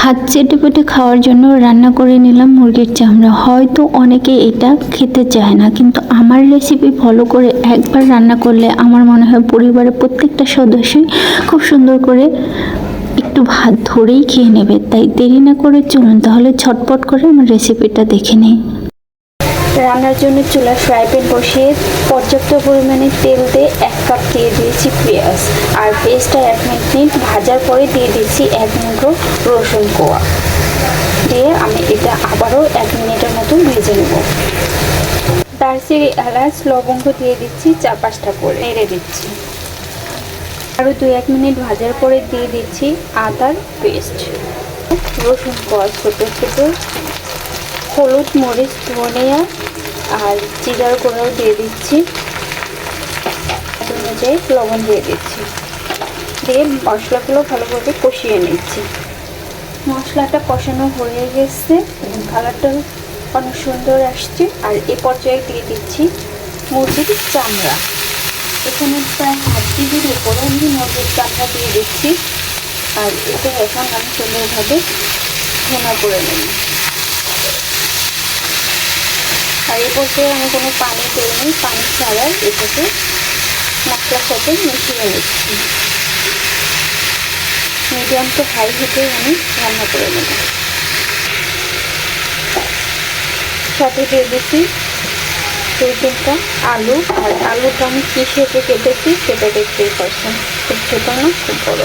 হাত চেটে পেটে খাওয়ার জন্য রান্না করে নিলাম মুরগির চামড়া। হয়তো অনেকে এটা খেতে চায় না, কিন্তু আমার রেসিপি ফলো করে একবার রান্না করলে আমার মনে হয় পরিবারের প্রত্যেকটা সদস্যই খুব সুন্দর করে একটু ভাত ধরেই খেয়ে নেবে। তাই দেরি না করে চলুন, তাহলে ছটপট করে আমার রেসিপিটা দেখে নিই। রান্নার জন্য চুলার ফ্রাই প্যান বসিয়ে পর্যাপ্ত পরিমাণে তেল দিয়ে এক কাপ দিয়ে দিয়েছি পেঁয়াজ। আর পেঁয়াজটা এক মিনিট ভাজার পরে দিয়ে দিচ্ছি এক মুঠো রসুন কোয়া। দিয়ে আমি এটা আবারও এক মিনিটের মতো ভেজে নেব। দারচিনি, এলাচ, লবঙ্গ দিয়ে দিচ্ছি চার পাঁচটা করে। নেড়ে দিচ্ছি। আরও দু এক মিনিট ভাজার পরে দিয়ে দিচ্ছি আদার পেস্ট। রসুন কোয়া ছোটো ছোটো, হলুদ মরিচ ধনিয়া আর জিরার গুঁড়াও দিয়ে দিচ্ছি। অনুযায়ী লবণ দিয়ে দিচ্ছি। দিয়ে মশলাগুলো ভালোভাবে কষিয়ে নিচ্ছি। মশলাটা কষানো হয়ে গেছে। কালারটা অনেক সুন্দর আসছে। আর এ পর্যায়ে দিয়ে দিচ্ছি মুরগির চামড়া। এখানে প্রায় হাফ কেজির উপরে আমি মুরগির চামড়া দিয়ে দিচ্ছি। আর এটা এখন আমি সুন্দরভাবে ভোনা করে নেব। এই আমি কোনো পানি দিইনি পানি ছাড়াই এটাকে মশলার সাথে মিশিয়ে নিচ্ছি। মিডিয়াম টু হাই হিটে আমি রান্না করে নেব। সাথে দিয়ে দিচ্ছি দুই তিনটা আলু। আর আলুটা আমি কী শেপে কেটেছি সেটা দেখতেই পাচ্ছেন। খুব ছোটো না, খুব বড়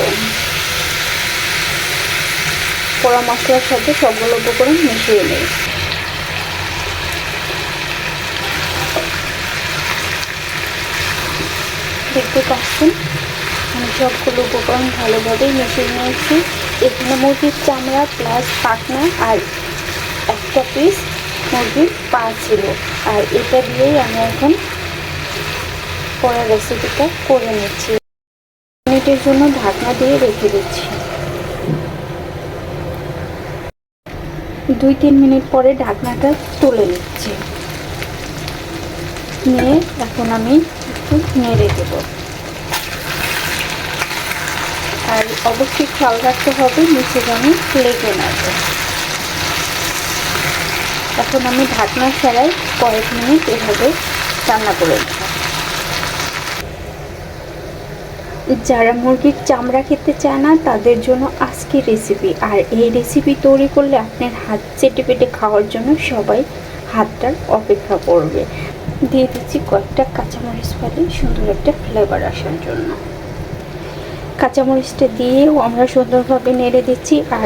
পোড়া মশলার সাথে সবগুলো উপকরণ মিশিয়ে নেই দেখতে পাচ্ছেন। আমি সবগুলো উপকরণ ভালোভাবেই মিশিয়ে নিয়েছি। এখানে মুরগির চামড়া প্লাস পাখনা আর একটা পিস মুরগির পা ছিল। আর এটা দিয়েই আমি এখন পড়া রেসিপিটা করে নিচ্ছি। মিনিটের জন্য ঢাকনা দিয়ে রেখে দিচ্ছি। দুই তিন মিনিট পরে ঢাকনাটা তুলে নিচ্ছি। নিয়ে এখন আমি নেড়ে দেবো। আর অবশ্যই খেয়াল রাখতে হবে, নিচে যেন লেগে না এখন আমি ঢাকনা ছাড়াই কয়েক মিনিট এভাবে রান্না করে যারা মুরগির চামড়া খেতে চায় না, তাদের জন্য আজকের রেসিপি আর এই রেসিপি তৈরি করলে আপনার হাত চেটে পেটে খাওয়ার জন্য সবাই হাতটার অপেক্ষা করবে। দিয়ে দিচ্ছি কয়েকটা কাঁচামরিচ ফালি, সুন্দর একটা ফ্লেভার আসার জন্য। কাঁচামরিচটা দিয়েও আমরা সুন্দরভাবে নেড়ে দিচ্ছি আর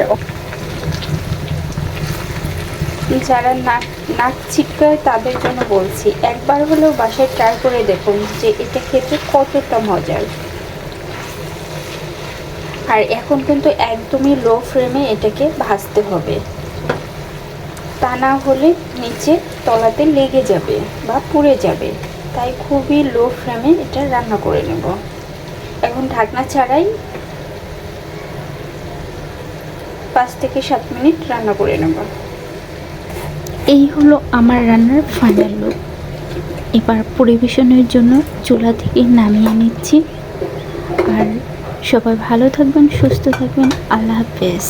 যারা নাক নাক ছিটকায় তাদের জন্য বলছি, একবার হলেও বাসায় ট্রাই করে দেখুন যে এটা খেতে কতটা মজার। আর এখন কিন্তু একদমই লো ফ্লেমে এটাকে ভাজতে হবে। তা না হলে নিচে তলাতে লেগে যাবে বা পুড়ে যাবে। তাই খুবই লো ফ্লেমে এটা রান্না করে নেব। এখন ঢাকনা ছাড়াই পাঁচ থেকে সাত মিনিট রান্না করে নেব। এই হলো আমার রান্নার ফাইনাল লুক এবার পরিবেশনের জন্য চুলা থেকে নামিয়ে নিচ্ছি। আর সবাই ভালো থাকবেন, সুস্থ থাকবেন। আল্লাহ হাফেজ।